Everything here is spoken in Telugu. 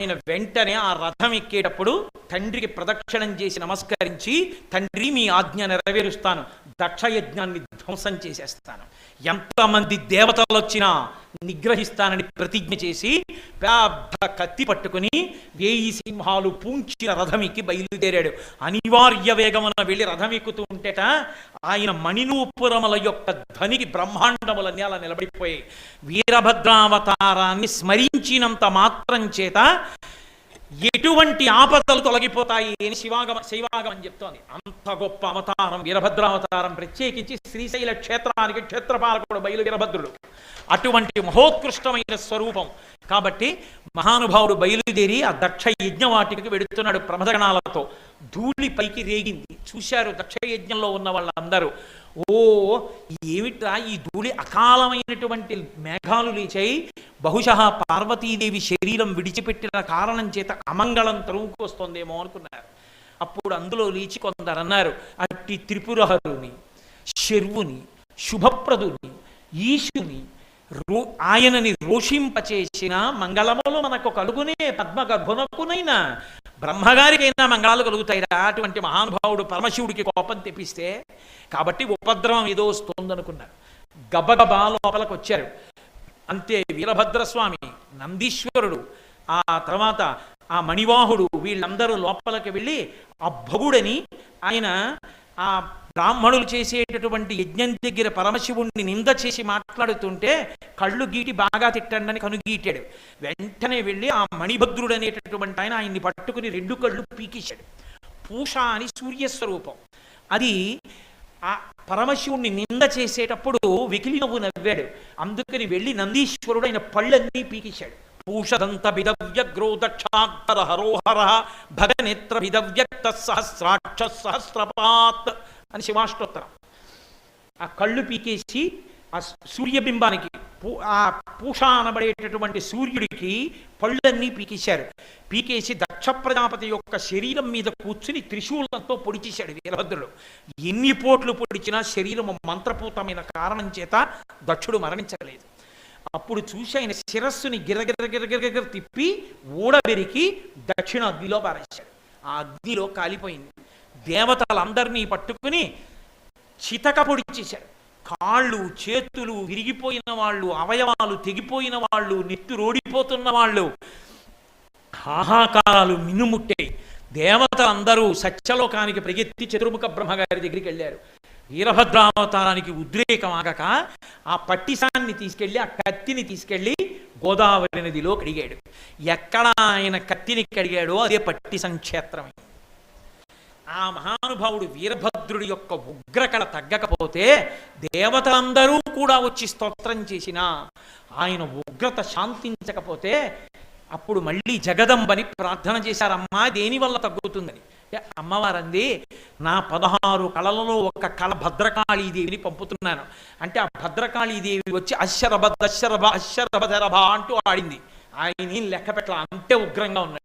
ఆయన వెంటనే ఆ రథం ఎక్కేటప్పుడు తండ్రికి ప్రదక్షిణం చేసి నమస్కరించి తండ్రి మీ ఆజ్ఞ నెరవేరుస్తాను. దక్షయజ్ఞాన్ని ధ్వంసం చేసేస్తాను. ఎంతమంది దేవతలు వచ్చినా నిగ్రహిస్తానని ప్రతిజ్ఞ చేసి పెద్ద కత్తి పట్టుకుని వేయి సింహాలు పూంచిన రథమికి బయలుదేరాడు. అనివార్య వేగమున వెళ్ళి రథం ఎక్కుతూ ఉంటేట ఆయన మణినూపురముల యొక్క ధ్వనికి బ్రహ్మాండములన్నీ అలా నిలబడిపోయాయి. వీరభద్రావతారాన్ని స్మరించినంత మాత్రం చేత ఎటువంటి ఆపదలు తొలగిపోతాయి అని శివాగమ శైవాగమం చెప్తోంది. అంత గొప్ప అవతారం వీరభద్రావతారం ప్రత్యేకించి శ్రీశైల క్షేత్రానికి క్షేత్రపాలకుడు బయలు వీరభద్రుడు. అటువంటి మహోత్కృష్టమైన స్వరూపం. కాబట్టి మహానుభావుడు బయలుదేరి ఆ దక్ష యజ్ఞవాటికి వెడుతున్నాడు ప్రమదగణాలతో. ధూళి పైకి రేగింది. చూశారు దక్ష యజ్ఞంలో ఉన్న వాళ్ళందరూ. ఓ ఏమిట్రా ఈ ధూళి అకాలమైనటువంటి మేఘాలు లేచాయి? బహుశా పార్వతీదేవి శరీరం విడిచిపెట్టిన కారణం చేత అమంగళం తరువుకొస్తోందేమో అనుకున్నారు. అప్పుడు అందులో లేచి కొందరు అన్నారు అట్టి త్రిపురహరుని శర్వుని శుభప్రదుని ఈశుని రో ఆయనని రోషింపచేసిన మంగళములు మనకు కలుగునే పద్మగర్భునకునైనా బ్రహ్మగారికైనా మంగళాలు కలుగుతాయిరా. అటువంటి మహానుభావుడు పరమశివుడికి కోపం తెప్పిస్తే కాబట్టి ఉపద్రవం ఏదో వస్తోందనుకున్నారు. గబగబా లోపలికి వచ్చారు. అంతే వీరభద్రస్వామి నందీశ్వరుడు ఆ తర్వాత ఆ మణివాహుడు వీళ్ళందరూ లోపలికి వెళ్ళి ఆ భగుడని ఆయన ఆ బ్రాహ్మణులు చేసేటటువంటి యజ్ఞం దగ్గర పరమశివుణ్ణి నింద చేసి మాట్లాడుతుంటే కళ్ళు గీటి బాగా తిట్టండి అని కనుగీటాడు వెంటనే వెళ్ళి ఆ మణిభద్రుడు అనేటటువంటి ఆయన ఆయన్ని పట్టుకుని రెండు కళ్ళు పీకిశాడు. పూష అని సూర్యస్వరూపం. అది ఆ పరమశివుణ్ణి నింద చేసేటప్పుడు వెకిలి నవ్వు నవ్వాడు. అందుకని వెళ్ళి నందీశ్వరుడు ఆయన పళ్ళన్నీ పీకిశాడు. పూషదంత విదవ్య దక్షాక్షర హరోహర భగనేత్ర విదవ్యక్త సహస్రాక్ష సహస్రపాత్. అని శివాష్టోత్తరం. ఆ కళ్ళు పీకేసి ఆ సూర్యబింబానికి పూ ఆ పూష అనబడేటటువంటి సూర్యుడికి పళ్ళన్నీ పీకేశారు. పీకేసి దక్ష ప్రజాపతి యొక్క శరీరం మీద కూర్చుని త్రిశూలంతో పొడిచేశాడు వీరభద్రుడు. ఎన్ని పోట్లు పొడిచినా శరీరం మంత్రపూతమైన కారణం చేత దక్షుడు మరణించలేదు. అప్పుడు చూసి ఆయన శిరస్సుని గిరగిరగిరగిరగిర తిప్పి ఊడబెరికి దక్షిణ అగ్నిలో పారేశాడు. ఆ అగ్నిలో కాలిపోయింది. దేవతలందరినీ పట్టుకుని చితక పొడిచేశారు కాళ్ళు చేతులు విరిగిపోయిన వాళ్ళు అవయవాలు తెగిపోయిన వాళ్ళు నెత్తు రోడిపోతున్న వాళ్ళు. హాహాకారాలు మిన్నుముట్టాయి. దేవతలందరూ సత్యలోకానికి ప్రగెత్తి చతుర్ముఖ బ్రహ్మగారి దగ్గరికి వెళ్ళారు. వీరభద్రావతారానికి ఉద్రేకం ఆగక ఆ పట్టిసాన్ని తీసుకెళ్ళి ఆ కత్తిని తీసుకెళ్ళి గోదావరి నదిలో కడిగాడు ఎక్కడ ఆయన కత్తిని కడిగాడో అదే పట్టిసం క్షేత్రమైంది ఆ మహానుభావుడు వీరభద్రుడి యొక్క ఉగ్రకళ తగ్గకపోతే దేవతలందరూ కూడా వచ్చి స్తోత్రం చేసినా ఆయన ఉగ్రత శాంతించకపోతే అప్పుడు మళ్ళీ జగదంబని ప్రార్థన చేశారమ్మా దేని వల్ల తగ్గుతుందని. ఏ, అమ్మవారంది నా పదహారు కళలలో ఒక కళ భద్రకాళీదేవిని పంపుతున్నాను. అంటే ఆ భద్రకాళీదేవి వచ్చి అశ్వరభ దశరభ అశ్వరభ ధరభ అంటూ ఆడింది. ఆయన లెక్క పెట్టాల అంతే ఉగ్రంగా ఉన్నాడు.